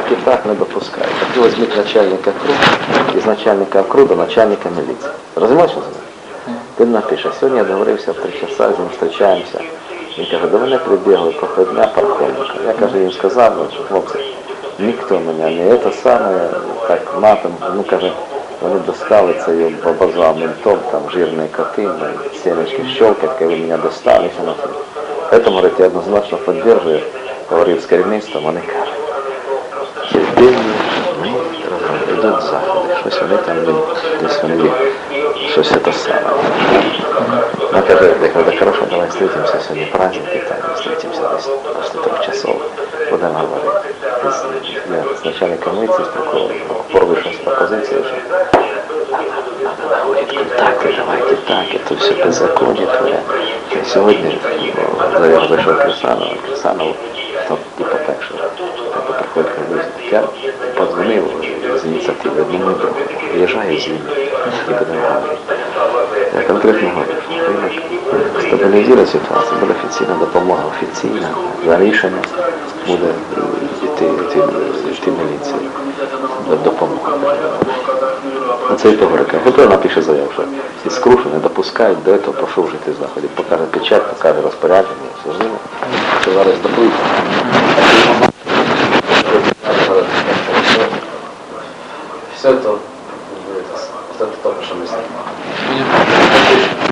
так і так не допускають. Так ви візьміть начальника КРУ із начальника КРУ до начальника міліції. Розумієш, що це? Він напише, сьогодні я договорився в три часа, з ним зустрічаємося. Він каже, до мене прибігли проходня парковника. Я каже, їм сказав, ну, що хлопці, ніхто мене не це саме, так матом, ну каже, вони достали це і обозвав ментом, там жирні коти, ну, семечки щелкать, коли мене достали. Поэтому, говорить, я однозначно підтримую, говорив з керівництвом, вони кажуть, Євгеній, ми йдуть заходи, щось вони там ну, десь вони є, щось це саме. Вона каже, я кажу, да хорошо, давай встретимся, сьогодні праздники, там, встретимся десь після трьох часов, будемо говорити. З- Я з начальником митці, з прокурором, прокурор вийшов з пропозицією, що надо наводити контакти, давайте так, это все беззаконие твоє. І сьогодні о, завір зайшов Кирсанов, Кирсанов, то типу Я подзвонив з ініціативи одному другу, виїжджаю з ним і будемо говорити. Я конкретно говорю, ринок стабілізує ситуацію, буде офіційна допомога, офіційна, за рішення буде йти, йти, йти міліції до допомоги. Оце і поговорка. Готова напише заяву, що із крушу не допускають до цього, прошу вжити заходів. Покаже печать, покаже розпорядження, все. Що зараз добують. Все то, это то, что мы знаємо.